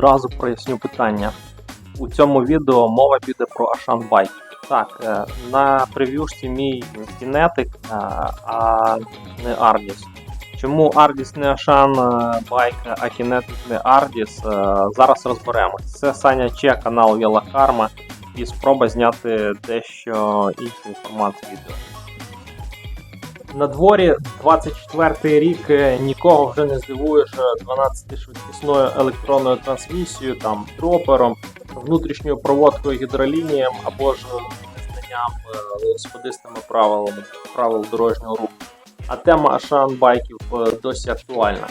Одразу проясню питання. У цьому відео мова піде про Ашан Байк. Так, е, на прев'юшці мій кінетик, е, а не Ardis. Чому Ardis не Ашан Байк, а кінетик не Ardis, е, зараз розберемось. Це Саня Че, канал Віла Карма і спроба зняти дещо іншу інформацію відео. На дворі 24 рік е, нікого вже не здивуєш 12-швидкісною електронною трансмісією, там дропером, внутрішньою проводкою гідролінієм або ж незнанням е, велосипедистами правил, правил дорожнього руху. А тема Ашан байків е, досі актуальна.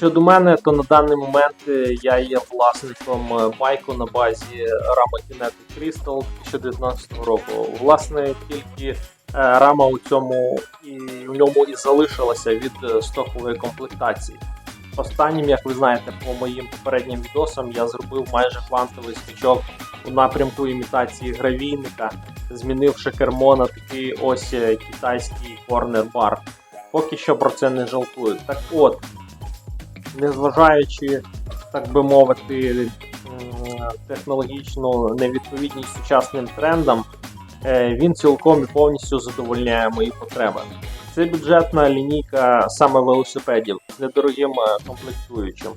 Щодо мене, то на даний момент е, я є власником е, байку на базі Rama Kinetic Crystal 2019 року. Власне, тільки е, рама у цьому і в ньому і залишилася від е, стокової комплектації. Останнім, як ви знаєте, по моїм попереднім відосам я зробив майже квантовий скачок у напрямку імітації гравійника, змінивши кермо на такий ось е, китайський корнер-бар. Поки що про це не жалкую. Так от, незважаючи, так би мовити, технологічну невідповідність сучасним трендам, е, він цілком і повністю задовольняє мої потреби. Це бюджетна лінійка саме велосипедів з недорогим е, комплектуючим,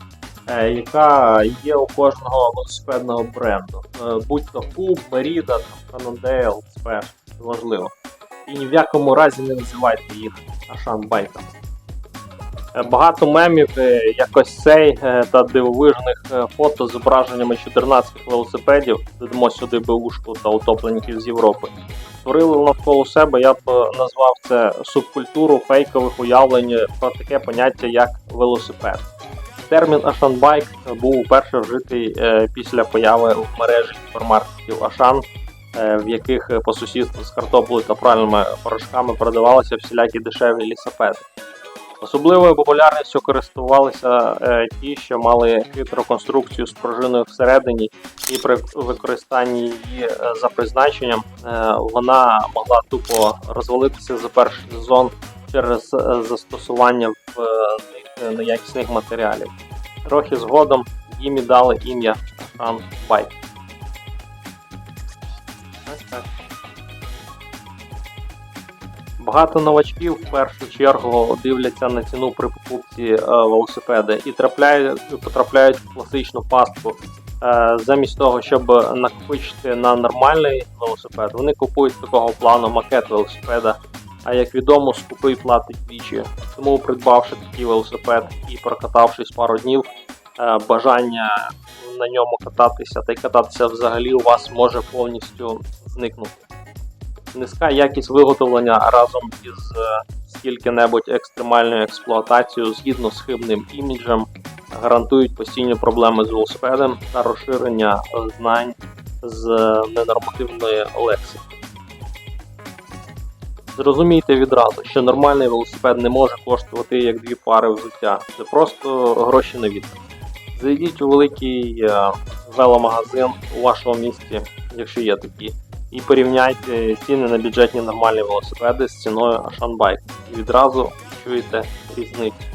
е, яка є у кожного велосипедного бренду, Е, будь то Куб, Merida, Cannondale, Special, важливо. І ні в якому разі не називайте їх Ашан байками. Е, Багато мемів, е, якось цей е, та дивовижних фото з зображеннями 14 велосипедів, додамо сюди беушку та утопленників з Європи. Створили навколо себе, я б назвав це субкультуру фейкових уявлень про таке поняття як велосипед. Термін Ашанбайк був уперше вжитий після появи в мережі супермаркетів Ашан, в яких по сусідству з картоплею та пральними порошками продавалися всілякі дешеві лісопеди. Особливою популярністю користувалися е, ті, що мали хитру конструкцію з пружиною всередині, і при використанні її е, за призначенням е, вона могла тупо розвалитися за перший сезон через застосування в неякісних матеріалів. Трохи згодом їм і дали ім'я Ашан Байк. Багато новачків в першу чергу дивляться на ціну при покупці е, велосипеда і трапляють, потрапляють в класичну пастку. Е, замість того, щоб накопичити на нормальний велосипед, вони купують такого плану макет велосипеда. А як відомо, скупий платить двічі. Тому, придбавши такий велосипед і прокатавшись пару днів, е, бажання на ньому кататися та й кататися взагалі у вас може повністю зникнути низька якість виготовлення разом із е, скільки-небудь екстремальною експлуатацією згідно з хибним іміджем гарантують постійні проблеми з велосипедом та розширення знань з е, ненормативної лексики. Зрозумійте відразу, що нормальний велосипед не може коштувати як дві пари взуття. Це просто гроші на вітер. Зайдіть у великий е, веломагазин у вашому місті, якщо є такі, і порівняйте ціни на бюджетні нормальні велосипеди з ціною Ашанбайк. І відразу чуєте різницю.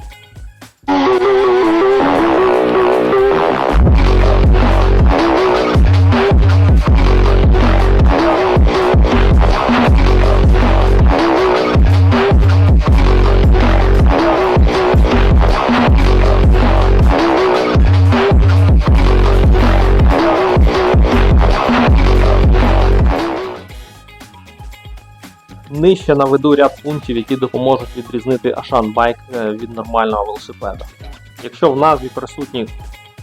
Нижче наведу ряд пунктів, які допоможуть відрізнити Ашан Байк е, від нормального велосипеда. Якщо в назві присутні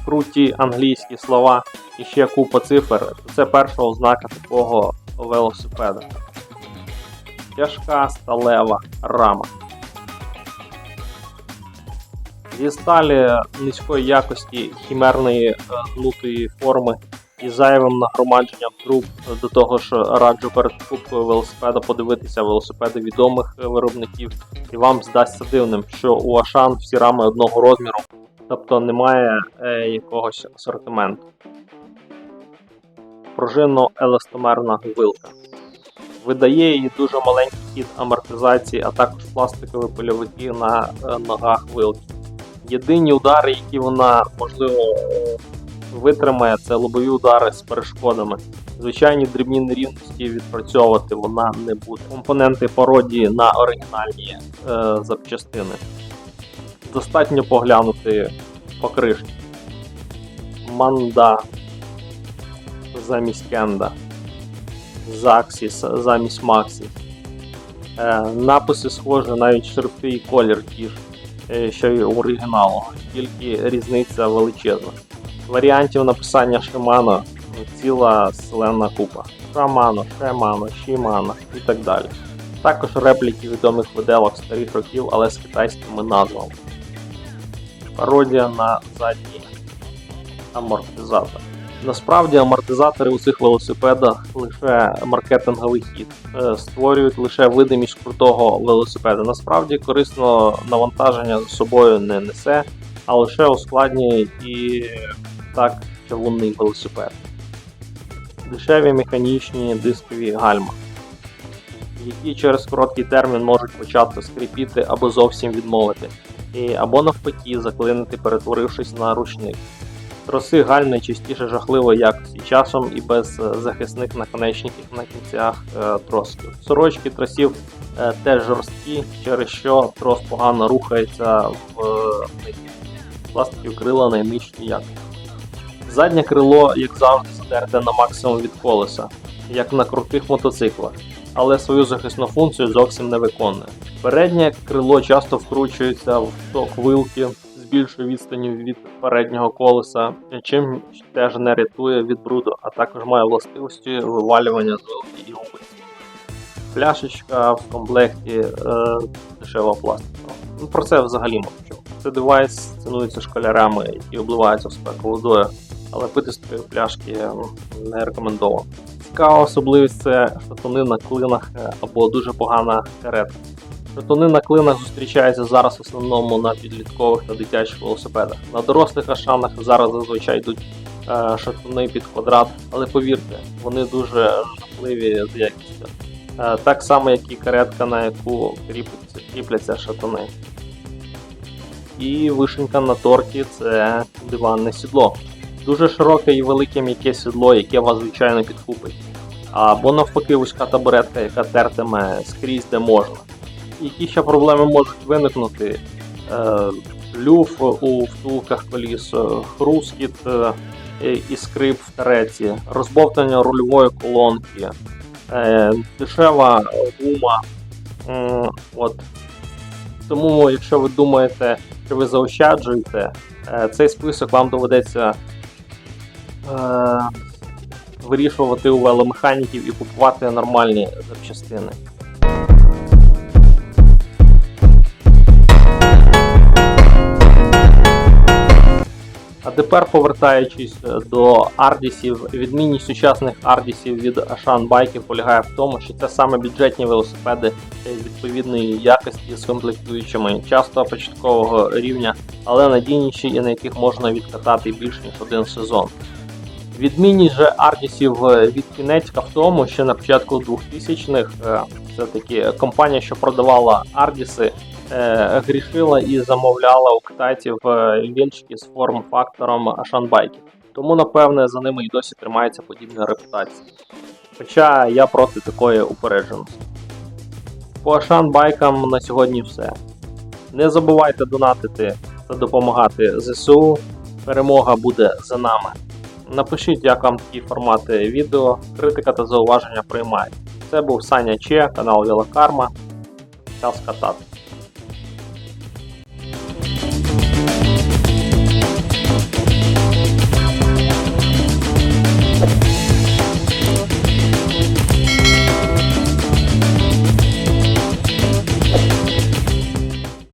круті англійські слова і ще купа цифр, то це перша ознака такого велосипеда. Тяжка сталева рама. Зі сталі низької якості хімерної е, гнутої форми і зайвим нагромадженням труб. До того ж, раджу перед покупкою велосипеда подивитися велосипеди відомих виробників, і вам здасться дивним, що у Ашан всі рами одного розміру, тобто немає е, якогось асортименту. Пружинно-еластомерна вилка. Видає її дуже маленький хід амортизації, а також пластикові польовики на е, ногах вилки. Єдині удари, які вона можливо витримає це лобові удари з перешкодами. Звичайні дрібні нерівності відпрацьовувати вона не буде. Компоненти пародії на оригінальні е, запчастини. Достатньо поглянути по кришці. Манда замість Кенда. Заксіс замість Максі. Е, написи схожі, навіть шрифти і колір ті ж, е, що й у оригіналу, тільки різниця величезна. Варіантів написання Шимано ціла селена купа. Шамано, Шемано, Шімано і так далі. Також репліки відомих виделок старих років, але з китайськими назвами. Пародія на задній амортизатор. Насправді амортизатори у цих велосипедах лише маркетинговий хід, Е, створюють лише видимість крутого велосипеда. Насправді корисного навантаження за собою не несе, а лише ускладнює і так чавунний велосипед. Дешеві механічні дискові гальма, які через короткий термін можуть почати скрипіти або зовсім відмовити, і, або навпаки заклинити, перетворившись на ручник. Троси гальм найчастіше жахливої якості часом і без е, захисних наконечників на кінцях е, тросків. Сорочки тросів е, теж жорсткі, через що трос погано рухається в е. Пластиків крила найнижчої якості. Заднє крило, як завжди, здерте на максимум від колеса, як на крутих мотоциклах, але свою захисну функцію зовсім не виконує. Переднє крило часто вкручується в ток вилки з більшою відстанню від переднього колеса, чим теж не рятує від бруду, а також має властивості вивалювання з вилки і губиці. Пляшечка в комплекті е, дешева пластикова. Ну, про це взагалі мовчу. Це девайс цінується школярами, які обливаються в спеку водою, але пити з такої пляшки не рекомендовано. Цікава особливість це шатуни на клинах е, або дуже погана карета. Шатуни на клинах зустрічаються зараз в основному на підліткових та дитячих велосипедах. На дорослих ашанах зараз зазвичай йдуть е, шатуни під квадрат, але повірте, вони дуже жахливі з якістю. Е, так само, як і каретка, на яку кріпляться, кріпляться шатуни. І вишенька на торті це диванне сідло. Дуже широке і велике м'яке сідло, яке вас звичайно підхопить. Або навпаки вузька табуретка, яка тертиме скрізь де можна. Які ще проблеми можуть виникнути? Е, люф у втулках коліс, е, хрускіт е, і скрип в тареці, розбовтання рульової колонки, дешева гума. От. Тому, якщо ви думаєте, що ви заощаджуєте, цей список вам доведеться вирішувати у веломеханіків і купувати нормальні запчастини. А тепер повертаючись е, до ардісів, відмінність сучасних ардісів від Ашан байків полягає в тому, що це саме бюджетні велосипеди е, відповідної якості з комплектуючими, часто початкового рівня, але надійніші і на яких можна відкатати більш ніж один сезон. Відмінність же ардісів е, від Kinetic в тому, що на початку 2000-х е, все-таки компанія, що продавала ардіси, е, грішила і замовляла у китайців вільчики з форм-фактором Ашанбайки. Тому, напевне, за ними і досі тримається подібна репутація. Хоча я проти такої упередженості. По Ашан-байкам на сьогодні все. Не забувайте донатити та допомагати ЗСУ. Перемога буде за нами. Напишіть, як вам такі формати відео, критика та зауваження приймають. Це був Саня Че, канал Велокарма. Час катати.